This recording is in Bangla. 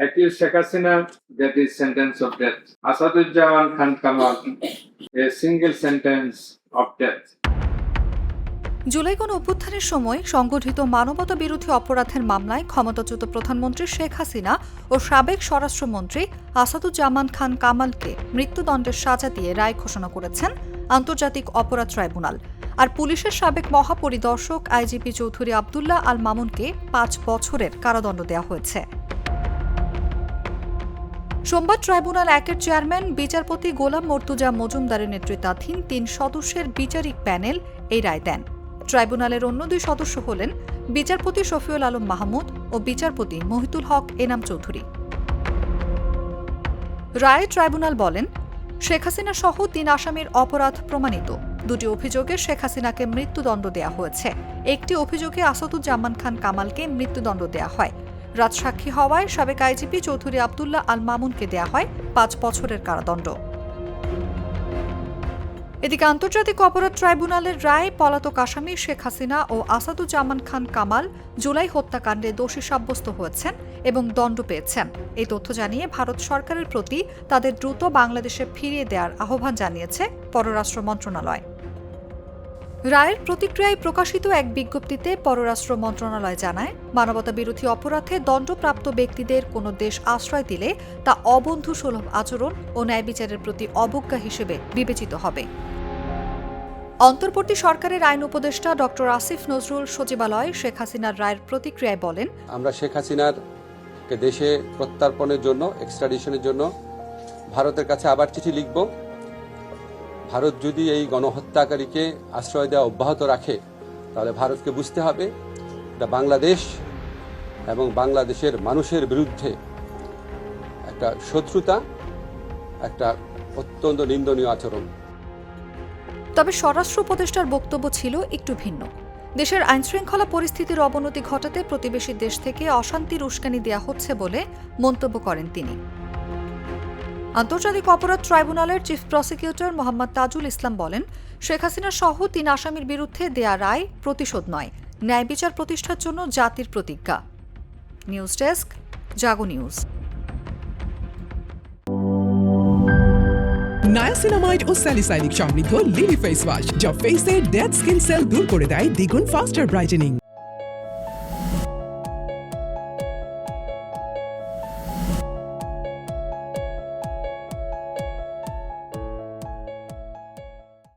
accused Sheikh Hasina that is sentence of death. Asaduজ্জামান Khan Kamal, a single sentence of death. July গণ অভ্যুত্থানের সময় সংগঠিত মানবতা বিরোধী অপরাধের মামলায় ক্ষমতাচ্যুত প্রধানমন্ত্রী শেখ হাসিনা ও সাবেক স্বরাষ্ট্রমন্ত্রী আসাদুজ্জামান খান কামালকে মৃত্যুদণ্ডের সাজা দিয়ে রায় ঘোষণা করেছেন আন্তর্জাতিক অপরাধ ট্রাইব্যুনাল আর পুলিশের সাবেক মহাপরিদর্শক আইজিপি চৌধুরী আবদুল্লাহ আল মামুনকে পাঁচ বছরের কারাদণ্ড দেওয়া হয়েছে সোমবার ট্রাইব্যুনাল একের চেয়ারম্যান, বিচারপতি গোলাম মর্তুজা মজুমদারের নেতৃত্বাধীন তিন সদস্যের বিচারিক প্যানেল এই রায় দেন। ট্রাইব্যুনালের অন্য দুই সদস্য হলেন বিচারপতি শফিউল আলম মাহমুদ ও বিচারপতি মহিতুল হক এনাম চৌধুরী। রায়ে ট্রাইব্যুনাল বলেন, শেখ হাসিনা সহ তিন আসামির অপরাধ প্রমাণিত। দুটি অভিযোগে শেখ হাসিনাকে মৃত্যুদণ্ড দেয়া হয়েছে। একটি অভিযোগে আসাদুজ্জামান খান কামালকে মৃত্যুদণ্ড দেয়া হয়। রাজসাক্ষী হওয়ায় সাবেক আইজিপি চৌধুরী আবদুল্লাহ আল মামুনকে দেয়া হয় পাঁচ বছরের কারাদণ্ড। এদিকে আন্তর্জাতিক অপরাধ ট্রাইব্যুনালের রায়, পলাতক আসামি শেখ হাসিনা ও আসাদুজ্জামান খান কামাল জুলাই হত্যাকাণ্ডে দোষী সাব্যস্ত হয়েছেন এবং দণ্ড পেয়েছেন। এই তথ্য জানিয়ে ভারত সরকারের প্রতি তাদের দ্রুত বাংলাদেশে ফিরিয়ে দেওয়ার আহ্বান জানিয়েছে পররাষ্ট্র মন্ত্রণালয়। রায়ের প্রতিক্রিয়ায় প্রকাশিত এক বিজ্ঞপ্তিতে পররাষ্ট্র মন্ত্রণালয় জানায় মানবতা বিরোধী অপরাধে দণ্ডপ্রাপ্ত ব্যক্তিদের কোনো দেশ আশ্রয় দিলে তা অবন্ধু সুলভ আচরণ ও ন্যায় বিচারের প্রতি অবজ্ঞা হিসেবে বিবেচিত হবে। অন্তর্বর্তী সরকারের আইন উপদেষ্টা ডক্টর আসিফ নজরুল সচিবালয় শেখ হাসিনার রায়ের প্রতিক্রিয়ায় বলেন, আমরা শেখ হাসিনার দেশে প্রত্যার্পণের জন্য এক্সট্রাডিশনের জন্য ভারতের কাছে আবার চিঠি লিখব। ভারত যদি এই গণহত্যাকারীকে আশ্রয় দেওয়া অব্যাহত রাখে, তাহলে ভারতকে বুঝতে হবে এটা বাংলাদেশ এবং বাংলাদেশের মানুষের বিরুদ্ধে একটা শত্রুতা, একটা অত্যন্ত নিন্দনীয় আচরণ। তবে স্বরাষ্ট্র উপদেষ্টার বক্তব্য ছিল একটু ভিন্ন। দেশের আইনশৃঙ্খলা পরিস্থিতির অবনতি ঘটাতে প্রতিবেশী দেশ থেকে অশান্তির উস্কানি দেওয়া হচ্ছে বলে মন্তব্য করেন তিনি। আন্তর্জাতিক অপরাধ ট্রাইব্যুনালের চিফ প্রসিকিউটর মোহাম্মদ তাজুল ইসলাম বলেন, শেখ হাসিনা সহ তিন আসামির বিরুদ্ধে দেয়া রায় প্রতিশোধ নয়, ন্যায় বিচার প্রতিষ্ঠার জন্য জাতির প্রতিজ্ঞা। News desk, Jago news. Niacinamide ও স্যালিসাইলিক সমৃদ্ধ লিলি ফেস ওয়াশ, যা ফেসের ডেড স্কিন সেল দূর করে দেয় দ্বিগুণ ফাস্টার ব্রাইটেনিং